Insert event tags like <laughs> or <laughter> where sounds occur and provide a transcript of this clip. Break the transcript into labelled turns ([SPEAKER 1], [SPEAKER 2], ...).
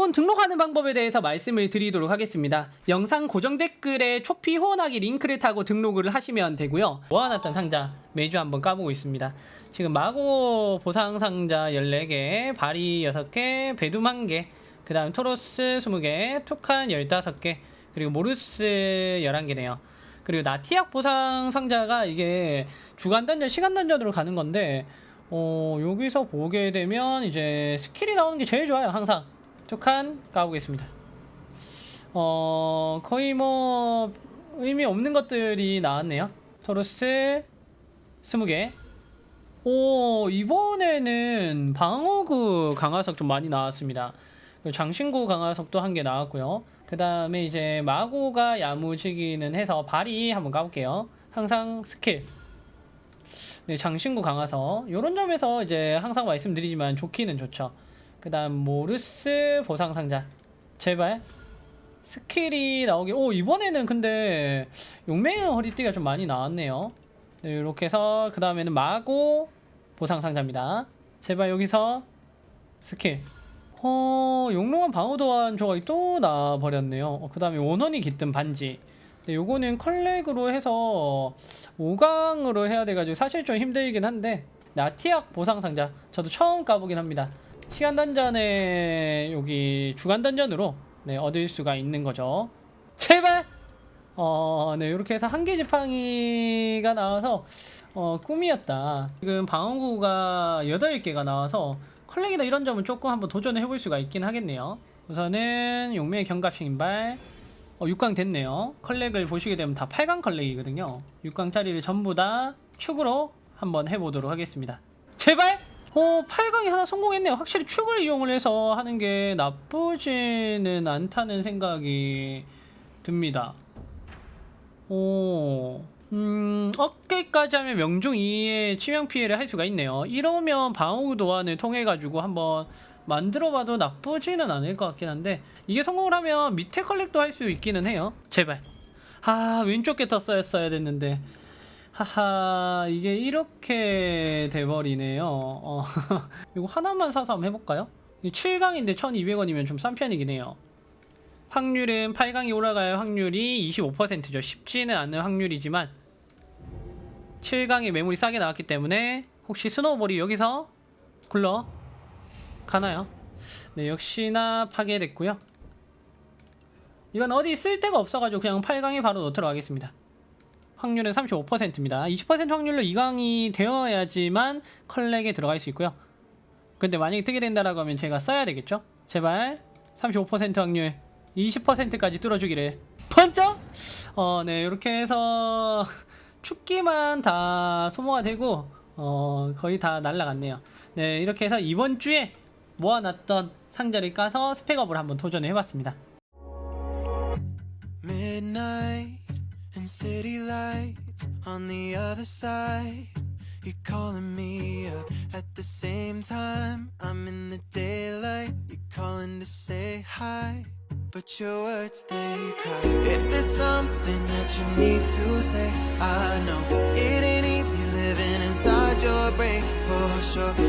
[SPEAKER 1] 폰 등록하는 방법에 대해서 말씀을 드리도록 하겠습니다. 영상 고정 댓글에 초피 후원하기 링크를 타고 등록을 하시면 되고요. 모아놨던 상자 매주 한번 까보고 있습니다. 지금 마고 보상 상자 14개, 바리 6개, 베둠 1개, 그 다음 토로스 20개, 투칸 15개, 그리고 모르스 11개네요. 그리고 나티악 보상 상자가 이게 주간 던전, 시간 던전으로 가는 건데 어, 여기서 보게 되면 이제 스킬이 나오는 게 제일 좋아요. 항상 두칸 까보겠습니다. 어, 거의 뭐 의미 없는 것들이 나왔네요. 토르스 20개. 오, 이번에는 방어구 강화석 좀 많이 나왔습니다. 장신구 강화석도 한 개 나왔고요. 그 다음에 이제 마고가 야무지기는 해서 발이 한번 까볼게요. 항상 스킬. 네, 장신구 강화서 이런 점에서 이제 항상 말씀드리지만 좋기는 좋죠. 그 다음 모르스 보상 상자 제발 스킬이 나오게 오 이번에는 근데 용맹의 허리띠가 좀 많이 나왔네요. 네, 이렇게 해서 그 다음에는 마고 보상 상자입니다. 제발 여기서 스킬. 어 용롱한 방어 도안 조각이 또 나와버렸네요. 어, 그 다음에 원원이 깃든 반지. 네, 요거는 컬렉으로 해서 5강으로 해야 돼가지고 사실 좀 힘들긴 한데 나티악 보상 상자 저도 처음 까보긴 합니다. 시간 던전에 여기 주간 던전으로 네, 얻을 수가 있는 거죠. 제발! 어, 네, 이렇게 해서 한계 지팡이가 나와서 어, 꿈이었다. 지금 방어구가 8개가 나와서 컬렉이나 이런 점은 조금 한번 도전을 해볼 수가 있긴 하겠네요. 우선은 용맹의 경갑식 인발 어, 6강 됐네요. 컬렉을 보시게 되면 다 8강 컬렉이거든요. 6강짜리를 전부 다 축으로 한번 해보도록 하겠습니다. 제발! 어, 8강이 하나 성공했네요. 확실히 축을 이용을 해서 하는 게 나쁘지는 않다는 생각이 듭니다. 오, 음, 어깨까지 하면 명중 2의 치명 피해를 할 수가 있네요. 이러면 방어구 도안을 통해가지고 한번 만들어봐도 나쁘지는 않을 것 같긴 한데 이게 성공을 하면 밑에 컬렉도 할 수 있기는 해요. 제발. 아 왼쪽 게더 써였어야 됐는데. 하하 이게 이렇게 돼버리네요. 어, <laughs> 이거 하나만 사서 한번 해볼까요? 7강인데 1200원이면 좀 싼 편이긴 해요. 확률은 8강이 올라갈 확률이 25%죠. 쉽지는 않은 확률이지만 7강에 매물이 싸게 나왔기 때문에 혹시 스노우볼이 여기서 굴러 가나요? 네, 역시나 파괴됐고요. 이건 어디 쓸 데가 없어가지고 그냥 8강에 바로 넣도록 하겠습니다. 확률은 35%입니다. 20% 확률로 2강이 되어야지만 컬렉에 들어갈 수 있고요. 근데 만약에 뜨게 된다라고 하면 제가 써야 되겠죠? 제발 35% 확률 20%까지 뚫어주기를 번쩍! 어, 네, 이렇게 해서 <laughs> 축기만 다 소모가 되고 어, 거의 다 날라갔네요. 네, 이렇게 해서 이번 주에 모아놨던 상자를 까서 스펙업을 한번 도전을 해봤습니다.
[SPEAKER 2] Midnight and city lights on the other side. You're calling me up at the same time. I'm in the daylight. You're calling to say hi. But your words they cry. If there's something that you need to say, I know it ain't easy living inside your brain for sure.